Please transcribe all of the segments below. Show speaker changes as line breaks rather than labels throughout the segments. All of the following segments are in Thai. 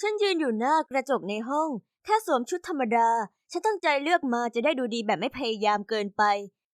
ฉันยืนอยู่หน้ากระจกในห้องแค่สวมชุดธรรมดา ฉันตั้งใจเลือกมาจะได้ดูดีแบบไม่พยายามเกินไป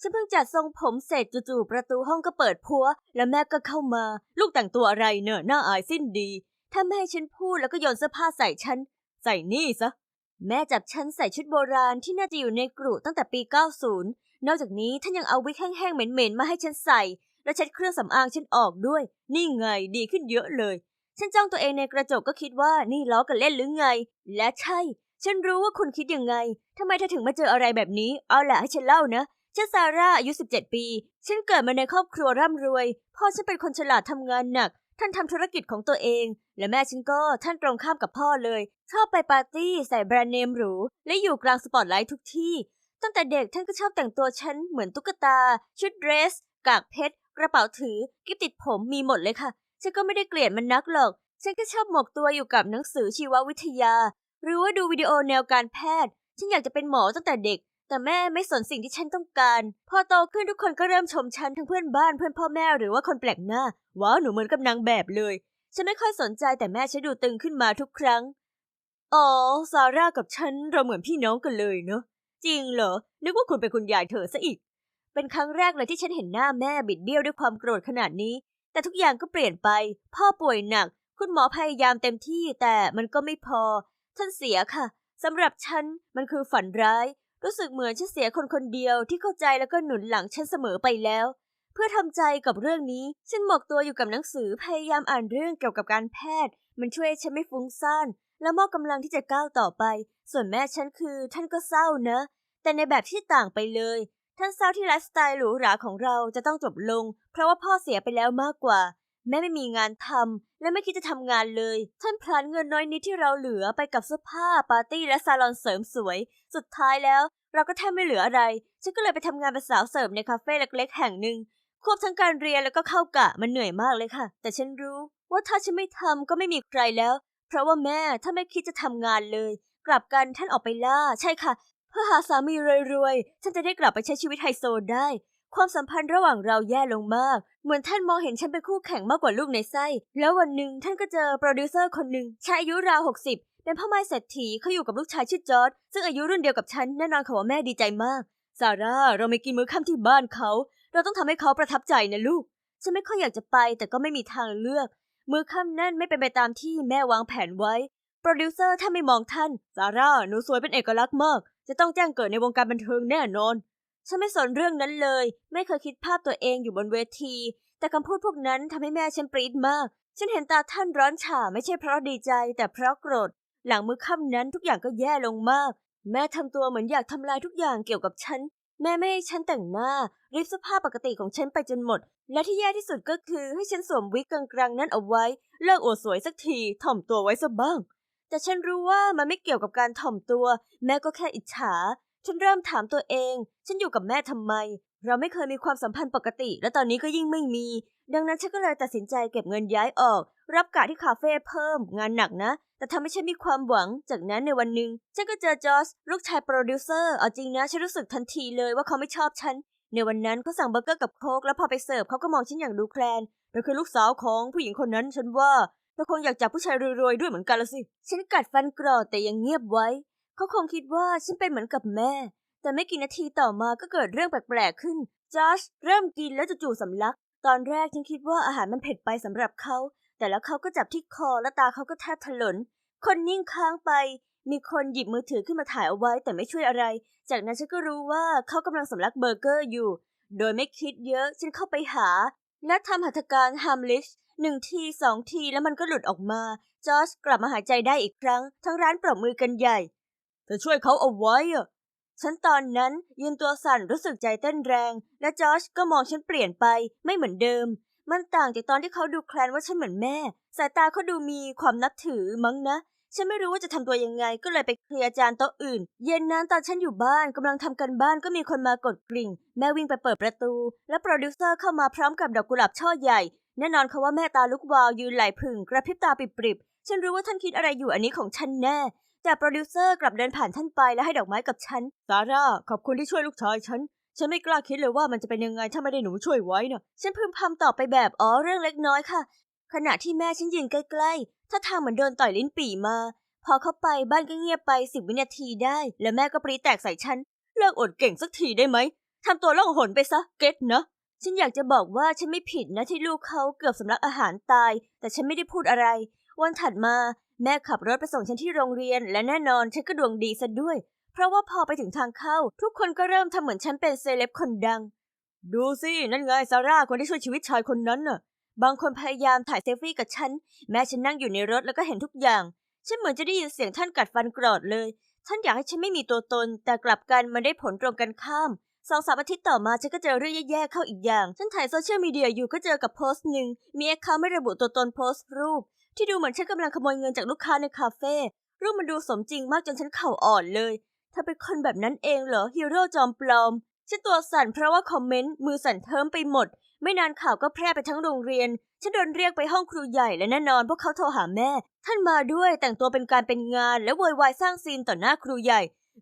ฉันเพิ่งจัดทรงผมเสร็จจู่ๆประตูห้องก็เปิดพัว แล้วแม่ก็เข้ามา ลูกแต่งตัวอะไรเนอะน่าอายสิ้นดี ถ้าแม่ให้ฉันพูดแล้วก็โยนเสื้อผ้าใส่ฉัน ใส่นี่ซะ แม่จับฉันใส่ชุดโบราณที่น่าจะอยู่ในกรุตั้งแต่ปี 90 นอกจากนี้ท่านยังเอาวิกแห้งๆเหม็นๆมาให้ฉันใส่ และเช็ดเครื่องสำอางฉันออกด้วย นี่ไงดีขึ้นเยอะเลย ฉันจ้องตัวเองในกระจกก็คิดว่านี่ล้อกันเล่นหรือไง และใช่ ฉันรู้ว่าคุณคิดยังไงทำไมเธอถึงมาเจออะไรแบบนี้ เอาล่ะให้ฉันเล่านะฉันซาร่าอายุ 17 ปี ฉันเกิดมาในครอบครัวร่ำรวย พ่อฉันเป็นคนฉลาดทำงานหนัก ท่านทำธุรกิจของตัวเอง และแม่ฉันก็ท่านตรงข้ามกับพ่อเลย ชอบไปปาร์ตี้ใส่แบรนด์เนมหรู และอยู่กลางสปอตไลท์ทุกที่ ตั้งแต่เด็กท่านก็ชอบแต่งตัวฉันเหมือนตุ๊กตา ชุดเดรส กากเพชร กระเป๋าถือ กิ๊บติดผมมีหมดเลยค่ะ ฉันก็ไม่ได้เกลียดมันนักหรอก ฉันก็ชอบหมกตัวอยู่กับหนังสือชีววิทยา หรือว่าดูวิดีโอแนวการแพทย์ ฉันอยากจะเป็นหมอตั้งแต่เด็ก แต่แม่ไม่สนสิ่งที่ฉันต้องการ พอโตขึ้นทุกคนก็เริ่มชมฉันทั้งเพื่อนบ้านเพื่อนพ่อแม่หรือว่าคนแปลกหน้า ว้าวหนูเหมือนกับนางแบบเลย ฉันไม่ค่อยสนใจแต่แม่ฉันดูตึงขึ้นมาทุกครั้ง อ๋อซาร่ากับฉันเราเหมือนพี่น้องกันเลยเนอะจริงเหรอ นึกว่าคุณเป็นคุณยายเธอซะอีกเป็นครั้งแรกเลยที่ฉันเห็นหน้าแม่บิดเบี้ยวด้วยความโกรธขนาดนี้ แต่ทุกอย่างก็เปลี่ยนไป พ่อป่วยหนัก คุณหมอพยายามเต็มที่แต่มันก็ไม่พอ ฉันเสียค่ะสำหรับฉันมันคือฝันร้าย รู้สึกเหมือนฉันเสียคนคนเดียวที่เข้าใจแล้วก็หนุนหลังฉันเสมอไปแล้ว เพื่อทำใจกับเรื่องนี้ ฉันหมกตัวอยู่กับหนังสือพยายามอ่านเรื่องเกี่ยวกับการแพทย์ มันช่วยฉันไม่ฟุ้งซ่านและมอบกำลังที่จะก้าวต่อไป ส่วนแม่ฉันคือ ท่านก็เศร้านะ แต่ในแบบที่ต่างไปเลย ท่านเศร้าที่ไลฟ์สไตล์หรูหราของเราจะต้องจบลง เพราะว่าพ่อเสียไปแล้วมากกว่า แม่ไม่มีงานทำและไม่คิดจะทำงานเลย ท่านพลันเงินน้อยนิดที่เราเหลือไปกับเสื้อผ้าปาร์ตี้และซาลอนเสริมสวย สุดท้ายแล้ว เราก็แทบไม่เหลืออะไร ฉันก็เลยไปทำงานเป็นสาวเสิร์ฟในคาเฟ่เล็กๆแห่งหนึ่งควบทั้งการเรียนแล้วก็เข้ากะมันเหนื่อยมากเลยค่ะ แต่ฉันรู้ว่าถ้าฉันไม่ทำก็ไม่มีใครแล้ว เพราะว่าแม่ถ้าไม่คิดจะทำงานเลย กลับกันท่านออกไปล่า ใช่ค่ะ พื่อหาสามีรวยๆ ฉันจะได้กลับไปใช้ชีวิตไฮโซได้ ความสัมพันธ์ระหว่างเราแย่ลงมาก เหมือนท่านมองเห็นฉันเป็นคู่แข่งมากกว่าลูกในไส้ แล้ววันหนึ่งท่านก็เจอโปรดิวเซอร์คนหนึ่งชายอายุราวหกสิบเป็นพ่อไม้เศรษฐีเขาอยู่กับลูกชายชื่อจอร์ดซึ่งอายุรุ่นเดียวกับฉันแน่นอนค่ะว่าแม่ดีใจมากซาร่าเราไม่กินมื้อค่ำที่บ้านเขา เราต้องทำให้เขาประทับใจนะลูกฉันไม่ค่อยอยากจะไปแต่ก็ไม่มีทางเลือก มื้อค่ำนั่นไม่เป็นไปตามที่แม่วางแผนไว้โปรดิวเซอร์ถ้าไม่มองท่านซาร่าหนูสวยเป็นเอกลักษณ์มาก จะต้องแจ้งเกิดในวงการบันเทิงแน่นอน ฉันไม่สนเรื่องนั้นเลย ไม่เคยคิดภาพตัวเองอยู่บนเวที แต่คำพูดพวกนั้นทำให้แม่ฉันปรี๊ดมาก ฉันเห็นตาท่านร้อนฉ่าไม่ใช่เพราะดีใจ แต่เพราะโกรธ หลังมือค่ำนั้นทุกอย่างก็แย่ลงมาก แม่ทำตัวเหมือนอยากทำลายทุกอย่างเกี่ยวกับฉัน แม่ไม่ให้ฉันแต่งหน้า รีบเสื้อผ้าปกติของฉันไปจนหมด และที่แย่ที่สุดก็คือให้ฉันสวมวิกกลางๆนั้นเอาไว้ เลิกอวดสวยสักทีถ่อมตัวไว้ซะบ้าง แต่ฉันรู้ว่ามันไม่เกี่ยวกับการถ่อมตัว แม่ก็แค่อิจฉา ฉันเริ่มถามตัวเอง ฉันอยู่กับแม่ทำไม เราไม่เคยมีความสัมพันธ์ปกติ และตอนนี้ก็ยิ่งไม่มี ดังนั้นฉันก็เลยตัดสินใจเก็บเงินย้ายออก รับกะที่คาเฟ่เพิ่ม งานหนักนะ แต่ทำให้ฉันมีความหวัง จากนั้นในวันหนึ่งฉันก็เจอจอสลูกชายโปรดิวเซอร์ เอาจริงนะ ฉันรู้สึกทันทีเลยว่าเขาไม่ชอบฉัน ในวันนั้นเขาสั่งเบอร์เกอร์กับโค้ก แล้วพอไปเสิร์ฟเขาก็มองฉันอย่างดูแคลนเธอคือลูกสาวของผู้หญิงคนนั้น ฉันว่า เธอคงอยากจับผู้ชายรวยๆด้วยเหมือนกันละสิ ฉันกัดฟันกรอดแต่ยังเงียบไว้ เขาคงคิดว่าฉันเป็นเหมือนกับแม่ แต่ไม่กี่นาทีต่อมาก็เกิดเรื่องแปลกๆขึ้น จอชเริ่มกินแล้วจู่ๆสำลัก ตอนแรกฉันคิดว่าอาหารมันเผ็ดไปสำหรับเขา แต่แล้วเขาก็จับที่คอและตาเขาก็แทบถลน คนนิ่งค้างไป มีคนหยิบมือถือขึ้นมาถ่ายเอาไว้แต่ไม่ช่วยอะไร จากนั้นฉันก็รู้ว่าเขากำลังสำลักเบอร์เกอร์อยู่ โดยไม่คิดเยอะฉันเข้าไปหา และทำหัตถการฮัมลิชหนึ่งทีสองทีแล้วมันก็หลุดออกมา จอร์ชกลับมาหายใจได้อีกครั้ง ทั้งร้านปรบมือกันใหญ่เธอช่วยเขาเอาไว้อะฉันตอนนั้นยืนตัวสั่นรู้สึกใจเต้นแรง และจอร์ชก็มองฉันเปลี่ยนไปไม่เหมือนเดิม มันต่างจากตอนที่เขาดูแคลนว่าฉันเหมือนแม่ สายตาเขาดูมีความนับถือมั้งนะ ฉันไม่รู้ว่าจะทำตัวยังไง ก็เลยไปเคลียร์จานโต๊ะอื่น เย็นนั้นตอนฉันอยู่บ้านกำลังทำกันบ้านก็มีคนมากดกริ่ง แม่วิ่งไปเปิดประตู และโปรดิวเซอร์เข้ามาพร้อมกับดอกกุหลาบช่อใหญ่ แน่นอนเขาว่าแม่ตาลุกวาวยืนไหลผึ่ง กระพริบตาปริบๆฉันรู้ว่าท่านคิดอะไรอยู่อันนี้ของฉันแน่ แต่โปรดิวเซอร์กลับเดินผ่านท่านไปและให้ดอกไม้กับฉันซาร่าขอบคุณที่ช่วยลูกชายฉันฉันไม่กล้าคิดเลยว่ามันจะเป็นยังไงถ้าไม่ได้หนูช่วยไว้นะฉันพึมพำตอบไปแบบอ๋อเรื่องเล็กน้อยค่ะ ขณะที่แม่ฉันยืนใกล้ถ้าทางเหมือนโดนต่อยลิ้นปี่มา พอเข้าไปบ้านก็เงียบไปสิบวินาทีได้ แล้วแม่ก็ปรีแตกใส่ฉัน เลิกอดเก่งสักทีได้ไหมทำตัวล่องหนไปซะเก็ตนะฉันอยากจะบอกว่าฉันไม่ผิดนะที่ลูกเขาเกือบสำลักอาหารตาย แต่ฉันไม่ได้พูดอะไร วันถัดมาแม่ขับรถไปส่งฉันที่โรงเรียน และแน่นอนฉันก็ดวงดีซะด้วย เพราะว่าพอไปถึงทางเข้า ทุกคนก็เริ่มทำเหมือนฉันเป็นเซเลบคนดัง ดูสินั่นไงซาร่าคนที่ช่วยชีวิตชายคนนั้นน่ะ บางคนพยายามถ่ายเซลฟี่กับฉัน แม้ฉันนั่งอยู่ในรถแล้วก็เห็นทุกอย่าง ฉันเหมือนจะได้ยินเสียงท่านกัดฟันกรอดเลย ท่านอยากให้ฉันไม่มีตัวตน แต่กลับกันมันได้ผลตรงกันข้ามสองสามอาทิตย์ต่อมาฉันก็เจอเรื่องแย่ๆเข้าอีกอย่าง ฉันถ่ายโซเชียลมีเดียอยู่ก็เจอกับโพสต์หนึ่ง มีแอคเคาท์ไม่ระบุตัวตนโพสต์รูป ที่ดูเหมือนฉันกำลังขโมยเงินจากลูกค้าในคาเฟ่ รูปมันดูสมจริงมากจนฉันเข่าอ่อนเลยเธอเป็นคนแบบนั้นเองเหรอฮีโร่จอมปลอม ฉันตัวสั่นเพราะว่าคอมเมนต์มือสั่นเทิมไปหมด ไม่นานข่าวก็แพร่ไปทั้งโรงเรียน ฉันโดนเรียกไปห้องครูใหญ่และแน่นอนพวกเขาโทรหาแม่ ท่านมาด้วยแต่งตัวเป็นการเป็นงาน และโวยวายสร้างซีนต่อหน้าครูใหญ่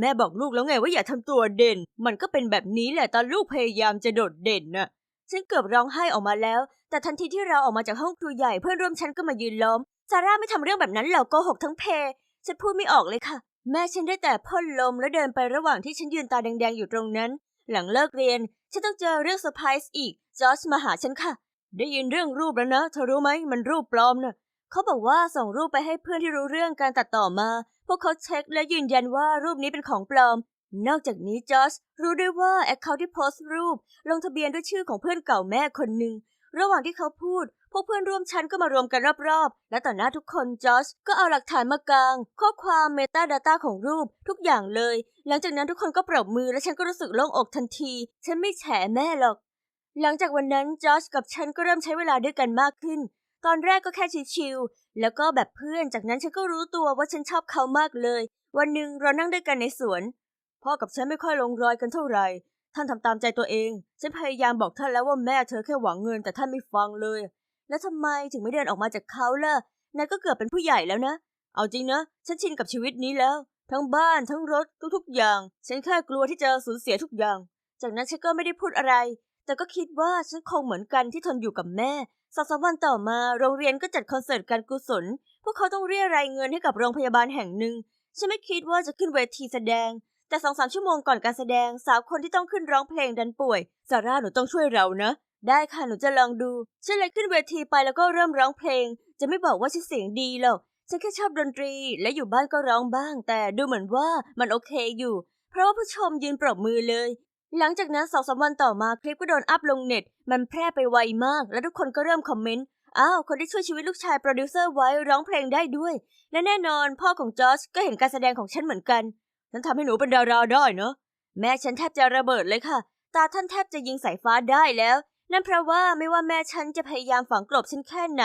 แม่บอกลูกแล้วไงว่าอย่าทำตัวเด่น มันก็เป็นแบบนี้แหละตอนลูกพยายามจะโดดเด่นน่ะ ฉันเกือบร้องไห้ออกมาแล้ว แต่ทันทีที่เราออกมาจากห้องครูใหญ่เพื่อนร่วมชั้นก็มายืนล้อมซาร่าไม่ทำเรื่องแบบนั้นหรอกโกหกทั้งเพฉันพูดไม่ออกเลยค่ะแม่ฉันได้แต่พ่นลมแล้วเดินไประหว่างที่ฉันยืนตาแดงๆอยู่ตรงนั้น หลังเลิกเรียน ฉันต้องเจอเรื่องเซอร์ไพรส์อีก จอร์จมาหาฉันค่ะ ได้ยินเรื่องรูปแล้วนะ เธอรู้ไหม มันรูปปลอมนะเขาบอกว่าส่งรูปไปให้เพื่อนที่รู้เรื่องการตัดต่อมา พวกเขาเช็คและยืนยันว่ารูปนี้เป็นของปลอม นอกจากนี้จอร์จรู้ด้วยว่าแอคเคาท์ที่โพสต์รูป ลงทะเบียนด้วยชื่อของเพื่อนเก่าแม่คนหนึ่ง ระหว่างที่เขาพูด วกเพื่อนร่วมชั้นก็มารวมกันรอบๆ และต่อหน้าทุกคนจอร์จก็เอาหลักฐานมากลาง ข้อความเมตาดาต้าของรูปทุกอย่างเลย หลังจากนั้นทุกคนก็ปรบมือและฉันก็รู้สึกโล่งอกทันที ฉันไม่แฉแม่หรอก หลังจากวันนั้นจอร์จกับฉันก็เริ่มใช้เวลาด้วยกันมากขึ้น ตอนแรกก็แค่ชิวๆแล้วก็แบบเพื่อน จากนั้นฉันก็รู้ตัวว่าฉันชอบเขามากเลย วันหนึ่งเรานั่งด้วยกันในสวน พ่อกับฉันไม่ค่อยลงรอยกันเท่าไหร่ท่านทำตามใจตัวเอง ฉันพยายามบอกท่านแล้วว่าแม่เธอแค่หวังเงินแต่ท่านไม่ฟังเลย แล้วทำไมถึงไม่เดินออกมาจากเขาล่ะนายก็เกือบเป็นผู้ใหญ่แล้วนะ เอาจริงนะ ฉันชินกับชีวิตนี้แล้ว ทั้งบ้านทั้งรถทุกๆอย่าง ฉันแค่กลัวที่จะสูญเสียทุกอย่าง จากนั้นฉันก็ไม่ได้พูดอะไร แต่ก็คิดว่าฉันคงเหมือนกันที่ทนอยู่กับแม่สองสามวันต่อมาโรงเรียนก็จัดคอนเสิร์ตการกุศล พวกเขาต้องเรียรายเงินให้กับโรงพยาบาลแห่งหนึ่ง ฉันไม่คิดว่าจะขึ้นเวทีแสดง แต่สองสามชั่วโมงก่อนการแสดงสาวคนที่ต้องขึ้นร้องเพลงดันป่วยซาร่าหนูต้องช่วยเรานะ ได้ค่ะ หนูจะลองดู ฉันเลยขึ้นเวทีไปแล้วก็เริ่มร้องเพลง จะไม่บอกว่าฉันเสียงดีหรอก ฉันแค่ชอบดนตรีและอยู่บ้านก็ร้องบ้าง แต่ดูเหมือนว่ามันโอเคอยู่ เพราะว่าผู้ชมยืนปรบมือเลย หลังจากนั้นสองสามวันต่อมาคลิปก็โดนอัพลงเน็ต มันแพร่ไปไวมาก และทุกคนก็เริ่มคอมเมนต์ อ้าว คนที่ช่วยชีวิตลูกชายโปรดิวเซอร์ไว้ร้องเพลงได้ด้วย และแน่นอนพ่อของจอร์จก็เห็นการแสดงของฉันเหมือนกัน ฉันทำให้หนูเป็นดาราได้เนาะ แม่ฉันแทบจะระเบิดเลยค่ะ ตาท่านแทบจะยิงสายฟ้าได้แล้ว นั่นเพราะว่าไม่ว่าแม่ฉันจะพยายามฝังกลบฉันแค่ไหน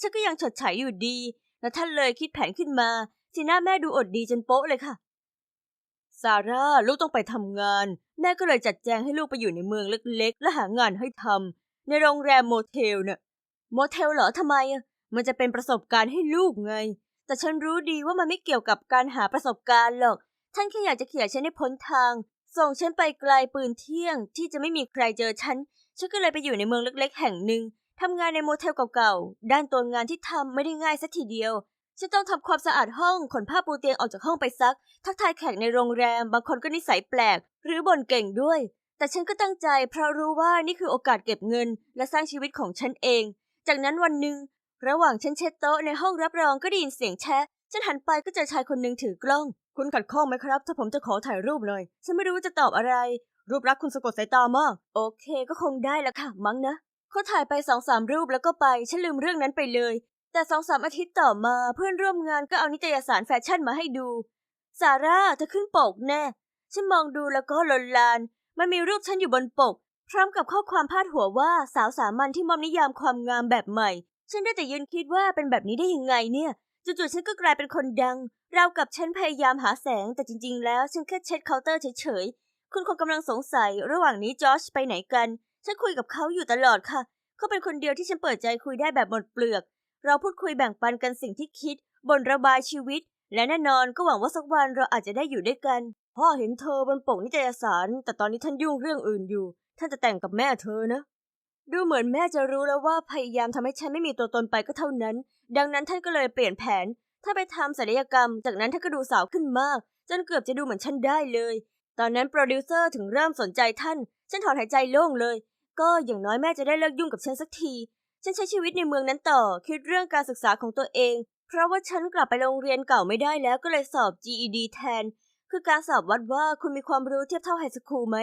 ฉันก็ยังฉดฉายอยู่ดี และท่านเลยคิดแผนขึ้นมา สีหน้าแม่ดูอดดีจนโป๊ะเลยค่ะ ซาร่าลูกต้องไปทำงาน แม่ก็เลยจัดแจงให้ลูกไปอยู่ในเมืองเล็กๆ และหางานให้ทำในโรงแรมโมเทลเนี่ยโมเทลเหรอทำไมอะมันจะเป็นประสบการณ์ให้ลูกไง แต่ฉันรู้ดีว่ามันไม่เกี่ยวกับการหาประสบการณ์หรอก ท่านแค่อยากจะเขี่ยฉันให้พ้นทาง ส่งฉันไปไกลปืนเที่ยงที่จะไม่มีใครเจอฉัน ฉันก็เลยไปอยู่ในเมืองเล็กๆ แห่งหนึ่งทำงานในโมเทลเก่าๆ ด้านตัวงานที่ทำไม่ได้ง่ายสักทีเดียว ฉันต้องทำความสะอาดห้อง ขนผ้าปูเตียงออกจากห้องไปซัก ทักทายแขกในโรงแรม บางคนก็นิสัยแปลก หรือบ่นเก่งด้วย แต่ฉันก็ตั้งใจเพราะรู้ว่านี่คือโอกาสเก็บเงิน และสร้างชีวิตของฉันเอง จากนั้นวันหนึ่งระหว่างฉันเช็ดโต๊ะในห้องรับรองก็ได้ยินเสียงแชะฉันหันไปก็เจอชายคนหนึ่งถือกล้อง คุณขัดข้องไหมครับ ถ้าผมจะขอถ่ายรูปหน่อย ฉันไม่รู้ว่าจะตอบอะไร รูปรักคุณสะกดสายตามาก โอเคก็คงได้ละค่ะ มั้งนะเขาถ่ายไปสองสามรูปแล้วก็ไป ฉันลืมเรื่องนั้นไปเลย แต่สองสามอาทิตย์ต่อมาเพื่อนร่วมงานก็เอานิตยสารแฟชั่นมาให้ดู ซาร่าเธอขึ้นปกแน่ ฉันมองดูแล้วก็ลนลาน มันมีรูปฉันอยู่บนปก พร้อมกับข้อความพาดหัวว่าสาวสามัญที่มอมนิยามความงามแบบใหม่ ฉันได้แต่ยืนคิดว่าเป็นแบบนี้ได้ยังไงเนี่ยจู่ๆฉันก็กลายเป็นคนดัง เรากับฉันพยายามหาแสงแต่จริง ๆ แล้ว ฉันแค่เช็ดเคาน์เตอร์เฉยๆ คุณคงกำลังสงสัยระหว่างนี้จอชไปไหนกัน ฉันคุยกับเขาอยู่ตลอดค่ะ เขาเป็นคนเดียวที่ฉันเปิดใจคุยได้แบบหมดเปลือก เราพูดคุยแบ่งปันกันสิ่งที่คิดบนระบายชีวิต และแน่นอนก็หวังว่าสักวันเราอาจจะได้อยู่ด้วยกัน พ่อเห็นเธอบนปกนิตยสาร แต่ตอนนี้ท่านยุ่งเรื่องอื่นอยู่ ท่านจะแต่งกับแม่เธอนะ ดูเหมือนแม่จะรู้แล้วว่าพยายามทำให้ฉันไม่มีตัวตนไปก็เท่านั้น ดังนั้นท่านก็เลยเปลี่ยนแผน ถ้าไปทำศัลยกรรม จากนั้นท่านก็ดูสาวขึ้นมาก จนเกือบจะดูเหมือนฉันได้เลย ตอนนั้นโปรดิวเซอร์ถึงเริ่มสนใจท่าน ฉันถอนหายใจโล่งเลย ก็อย่างน้อยแม่จะได้เลิกยุ่งกับฉันสักที ฉันใช้ชีวิตในเมืองนั้นต่อ คิดเรื่องการศึกษาของตัวเอง เพราะว่าฉันกลับไปโรงเรียนเก่าไม่ได้แล้วก็เลยสอบ GED แทน คือการสอบวัดว่าคุณมีความรู้เทียบเท่าไฮสคูลไหม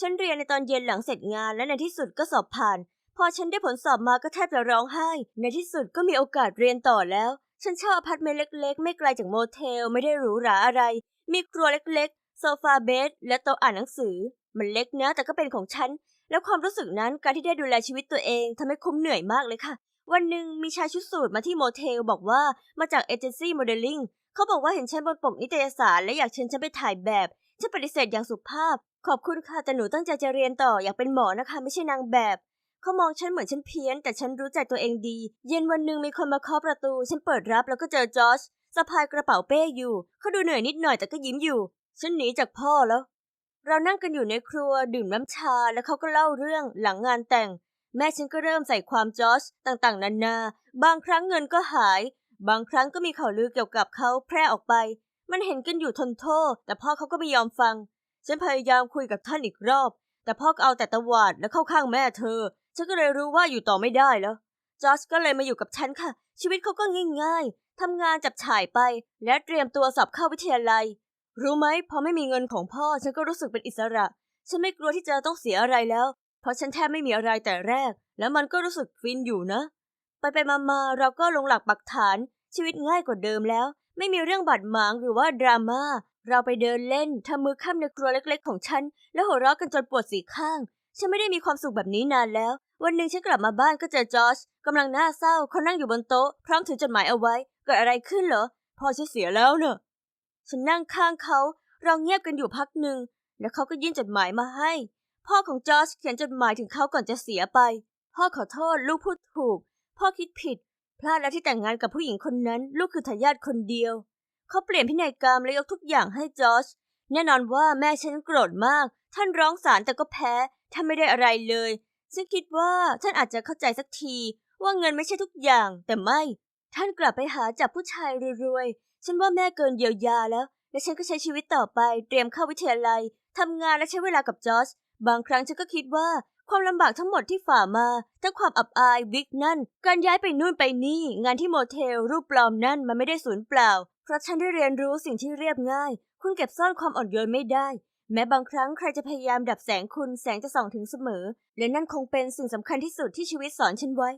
ฉันเรียนในตอนเย็นหลังเสร็จงานและในที่สุดก็สอบผ่าน พอฉันได้ผลสอบมาก็แทบจะร้องไห้ ในที่สุดก็มีโอกาสเรียนต่อแล้ว ฉันเช่าอพาร์ตเมนต์เล็ก ๆ ไม่ไกลจากโมเทล ไม่ได้หรูหราอะไร มีครัวเล็กๆ โซฟาเบดและโต๊ะอ่านหนังสือ มันเล็กนะแต่ก็เป็นของฉัน แล้วความรู้สึกนั้นการที่ได้ดูแลชีวิตตัวเองทำให้คุ้มเหนื่อยมากเลยค่ะ วันหนึ่งมีชายชุดสูทมาที่โมเทลบอกว่ามาจากเอเจนซี่โมเดลลิ่งเขาบอกว่าเห็นฉันบนปกนิตยสารและอยากเชิญฉันไปถ่ายแบบฉันปฏิเสธอย่างสุภาพ ขอบคุณค่ะแต่หนูตั้งใจจะเรียนต่ออยากเป็นหมอนะคะ ไม่ใช่นางแบบเขามองฉันเหมือนฉันเพี้ยน แต่ฉันรู้ใจตัวเองดี เย็นวันหนึ่งมีคนมาเคาะประตู ฉันเปิดรับแล้วก็เจอจอชสะพายกระเป๋าเป้อยู่ เขาดูเหนื่อยนิดหน่อยแต่ก็ยิ้มอยู่ ฉันหนีจากพ่อแล้ว เรานั่งกันอยู่ในครัวดื่มน้ำชาแล้วเขาก็เล่าเรื่องหลังงานแต่ง แม่ฉันก็เริ่มใส่ความจอชต่างๆ นานา บางครั้งเงินก็หาย บางครั้งก็มีข่าวลือเกี่ยวกับเขาแพร่ออกไป มันเห็นกันอยู่ทนโทษ แต่พ่อเขาก็ไม่ยอมฟัง ฉันพยายามคุยกับท่านอีกรอบ แต่พ่อก็เอาแต่ตะหวาดและเข้าข้างแม่เธอ ฉันก็เลยรู้ว่าอยู่ต่อไม่ได้แล้วจอชก็เลยมาอยู่กับฉันค่ะ ชีวิตเขาก็ง่าย ๆทำงานจับฉ่ายไป และเตรียมตัวสอบเข้าวิทยาลัย รู้ไหมพอไม่มีเงินของพ่อฉันก็รู้สึกเป็นอิสระ ฉันไม่กลัวที่จะต้องเสียอะไรแล้ว เพราะฉันแทบไม่มีอะไรแต่แรก แล้วมันก็รู้สึกฟินอยู่นะ ไปไปมามาเราก็ลงหลักปักฐานชีวิตง่ายกว่าเดิมแล้ว ไม่มีเรื่องบาดหมางหรือว่าดราม่าเราไปเดินเล่นทำมือข้ามในครัวเล็ก ๆ ของฉัน แล้วหัวเราะกันจนปวดสีข้าง ฉันไม่ได้มีความสุขแบบนี้นานแล้ว วันหนึ่งฉันกลับมาบ้านก็เจอจอชกำลังหน้าเศร้าเขานั่งอยู่บนโต๊ะ พร้อมถือจดหมายเอาไว้เกิดอะไรขึ้นเหรอพ่อฉันเสียแล้วเนอะ ฉันนั่งข้างเขาเราเงียบกันอยู่พักหนึ่ง แล้วเขาก็ยื่นจดหมายมาให้ พ่อของจอชเขียนจดหมายถึงเขาก่อนจะเสียไป พ่อขอโทษลูกพูดถูก พ่อคิดผิด พลาดแล้วที่แต่งงานกับผู้หญิงคนนั้น ลูกคือทายาทคนเดียว เขาเปลี่ยนพินัยกรรมและยกทุกอย่างให้จอชแน่นอนว่าแม่ฉันโกรธมาก ท่านร้องศาลแต่ก็แพ้ท่านไม่ได้อะไรเลยฉันคิดว่าท่านอาจจะเข้าใจสักทีว่าเงินไม่ใช่ทุกอย่าง แต่ไม่ ท่านกลับไปหาจับผู้ชายรวยๆ ฉันว่าแม่เกินเยียวยาแล้ว และฉันก็ใช้ชีวิตต่อไป เตรียมเข้าวิทยาลัย ทำงานและใช้เวลากับจอชบางครั้งฉันก็คิดว่าความลำบากทั้งหมดที่ฝ่ามา ทั้งความอับอายวิกนั่น การย้ายไปนู่นไปนี่ งานที่โมเทล รูปปลอมนั่นมันไม่ได้สูญเปล่า เพราะฉันได้เรียนรู้สิ่งที่เรียบง่าย คุณเก็บซ่อนความอ่อนโยนไม่ได้ แม้บางครั้งใครจะพยายามดับแสงคุณแสงจะส่องถึงเสมอ และนั่นคงเป็นสิ่งสำคัญที่สุดที่ชีวิตสอนฉันไว้